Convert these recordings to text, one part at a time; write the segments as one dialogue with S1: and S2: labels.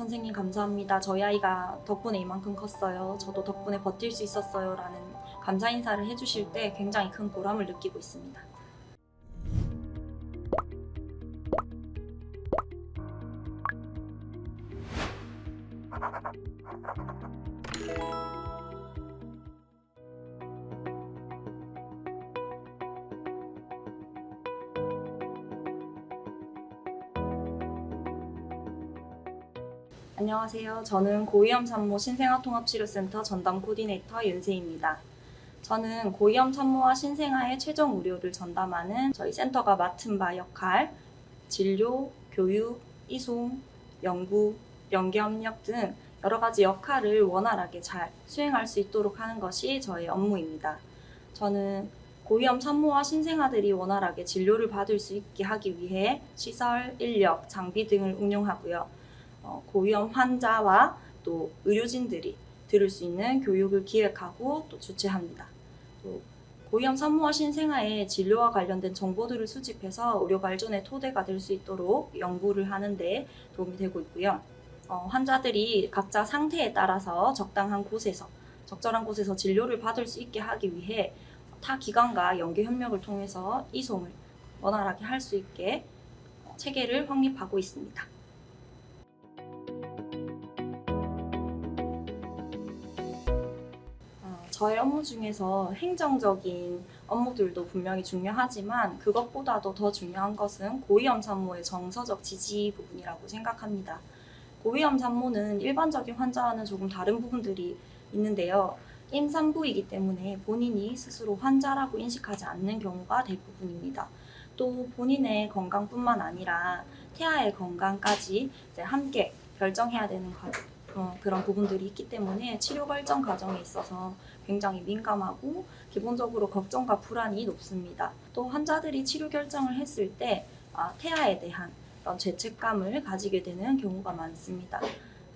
S1: 선생님 감사합니다. 저희 아이가 덕분에 이만큼 컸어요. 저도 덕분에 버틸 수 있었어요. 라는 감사 인사를 해주실 때 굉장히 큰 보람을 느끼고 있습니다. 안녕하세요. 저는 고위험 산모 신생아통합치료센터 전담 코디네이터 윤세입니다. 저는 고위험 산모와 신생아의 최종 의료를 전담하는 저희 센터가 맡은 바 역할, 진료, 교육, 이송, 연구, 연계협력 등 여러 가지 역할을 원활하게 잘 수행할 수 있도록 하는 것이 저의 업무입니다. 저는 고위험 산모와 신생아들이 원활하게 진료를 받을 수 있게 하기 위해 시설, 인력, 장비 등을 운용하고요. 어, 고위험 환자와 또 의료진들이 들을 수 있는 교육을 기획하고 또 주최합니다. 또 고위험 산모와 신생아의 진료와 관련된 정보들을 수집해서 의료 발전의 토대가 될 수 있도록 연구를 하는데 도움이 되고 있고요. 어, 환자들이 각자 상태에 따라서 적당한 곳에서 적절한 곳에서 진료를 받을 수 있게 하기 위해 타 기관과 연계 협력을 통해서 이송을 원활하게 할 수 있게 어, 체계를 확립하고 있습니다. 저의 업무 중에서 행정적인 업무들도 분명히 중요하지만 그것보다도 더 중요한 것은 고위험 산모의 정서적 지지 부분이라고 생각합니다. 고위험 산모는 일반적인 환자와는 조금 다른 부분들이 있는데요. 임산부이기 때문에 본인이 스스로 환자라고 인식하지 않는 경우가 대부분입니다. 또 본인의 건강뿐만 아니라 태아의 건강까지 함께 결정해야 되는 과- 어, 그런 부분들이 있기 때문에 치료 결정 과정에 있어서 굉장히 민감하고 기본적으로 걱정과 불안이 높습니다. 또 환자들이 치료 결정을 했을 때 아, 태아에 대한 그런 죄책감을 가지게 되는 경우가 많습니다.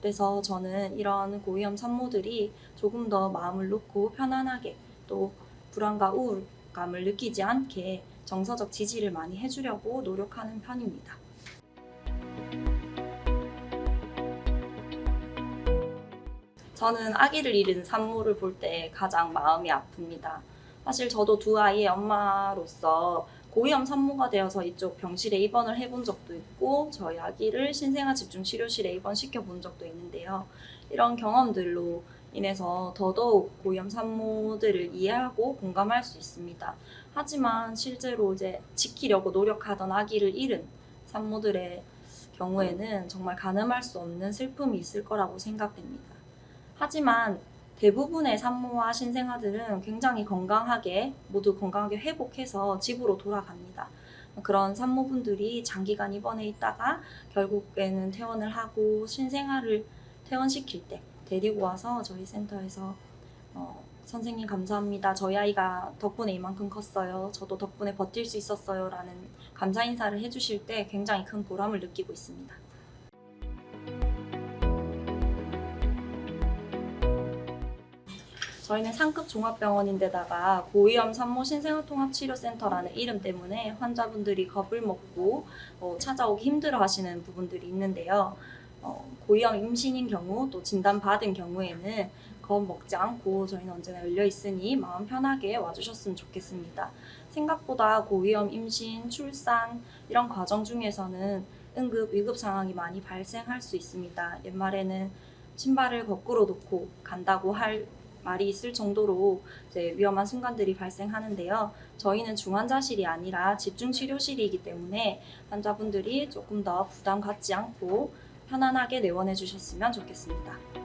S1: 그래서 저는 이런 고위험 산모들이 조금 더 마음을 놓고 편안하게 또 불안과 우울감을 느끼지 않게 정서적 지지를 많이 해주려고 노력하는 편입니다. 저는 아기를 잃은 산모를 볼 때 가장 마음이 아픕니다. 사실 저도 두 아이의 엄마로서 고위험 산모가 되어서 이쪽 병실에 입원을 해본 적도 있고 저희 아기를 신생아 집중 치료실에 입원시켜 본 적도 있는데요. 이런 경험들로 인해서 더더욱 고위험 산모들을 이해하고 공감할 수 있습니다. 하지만 실제로 이제 지키려고 노력하던 아기를 잃은 산모들의 경우에는 정말 가늠할 수 없는 슬픔이 있을 거라고 생각됩니다. 하지만 대부분의 산모와 신생아들은 굉장히 건강하게 모두 건강하게 회복해서 집으로 돌아갑니다. 그런 산모분들이 장기간 입원해 있다가 결국에는 퇴원을 하고 신생아를 퇴원시킬 때 데리고 와서 저희 센터에서 어, 선생님 감사합니다. 저희 아이가 덕분에 이만큼 컸어요. 저도 덕분에 버틸 수 있었어요. 라는 감사 인사를 해주실 때 굉장히 큰 보람을 느끼고 있습니다. 저희는 상급 종합병원인데다가 고위험 산모 신생아통합치료센터라는 이름 때문에 환자분들이 겁을 먹고 어, 찾아오기 힘들어 하시는 부분들이 있는데요. 어, 고위험 임신인 경우 또 진단 받은 경우에는 겁 먹지 않고 저희는 언제나 열려 있으니 마음 편하게 와주셨으면 좋겠습니다. 생각보다 고위험 임신, 출산 이런 과정 중에서는 응급, 위급 상황이 많이 발생할 수 있습니다. 옛말에는 신발을 거꾸로 놓고 간다고 할 말이 있을 정도로 위험한 순간들이 발생하는데요. 저희는 중환자실이 아니라 집중치료실이기 때문에 환자분들이 조금 더 부담 갖지 않고 편안하게 내원해 주셨으면 좋겠습니다.